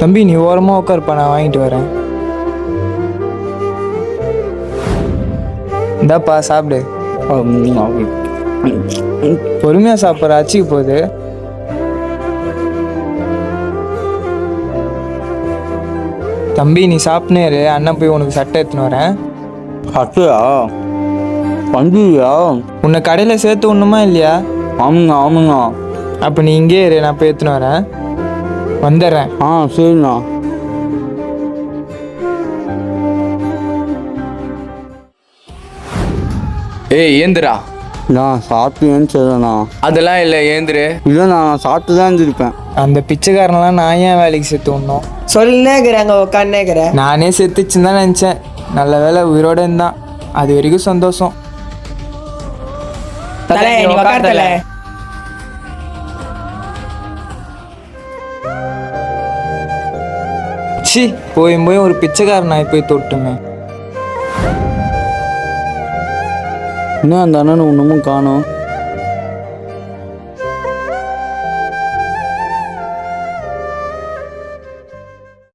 தம்பி நீ ஓரமாக உட்காருப்பா நான் வாங்கிட்டு வரேன். இந்தாப்பா சாப்பிடு. பொறுமையாக சாப்பிட்ற அச்சிக்கு போகுது. தம்பி நீ சாப்பிட்னே இரு அண்ணன் போய் உனக்கு சட்டை எடுத்துன்னு வரேன். சட்டையா? பஞ்சியா உன்னை கடையில் சேர்த்து ஒண்ணுமா இல்லையா? ஆமாங்க ஆமாங்க. அப்போ நீ இங்கே இரு நான் போய் எடுத்துன்னு வரேன். வந்துடுறேன் ஆ சரிண்ணா. ஏய் ஏந்திரா. நான் சாப்பிட்டேன்னு சொல்லண்ணா அதெல்லாம் இல்லை ஏந்திரு. இல்லைண்ணா நான் சாப்பிட்டு தான் இருந்திருப்பேன். அந்த பிச்சைக்காரனெல்லாம் நான் ஏன் வேலைக்கு சேர்த்து விடணும்? சொல்லினேக்கிறேங்க உட்காந்துனேக்கிற நானே செத்துச்சுன்னு தான் நினச்சேன். நல்ல வேலை உயிரோட இருந்தான். அது வரைக்கும் சந்தோஷம். தலை நீ உட்கார் தலை. சி போய் போய் ஒரு பிச்சைக்காரன் நாய் போய் தொட்டுமே. இன்னும் அந்த அண்ணன் ஒன்றுமும் காணும்?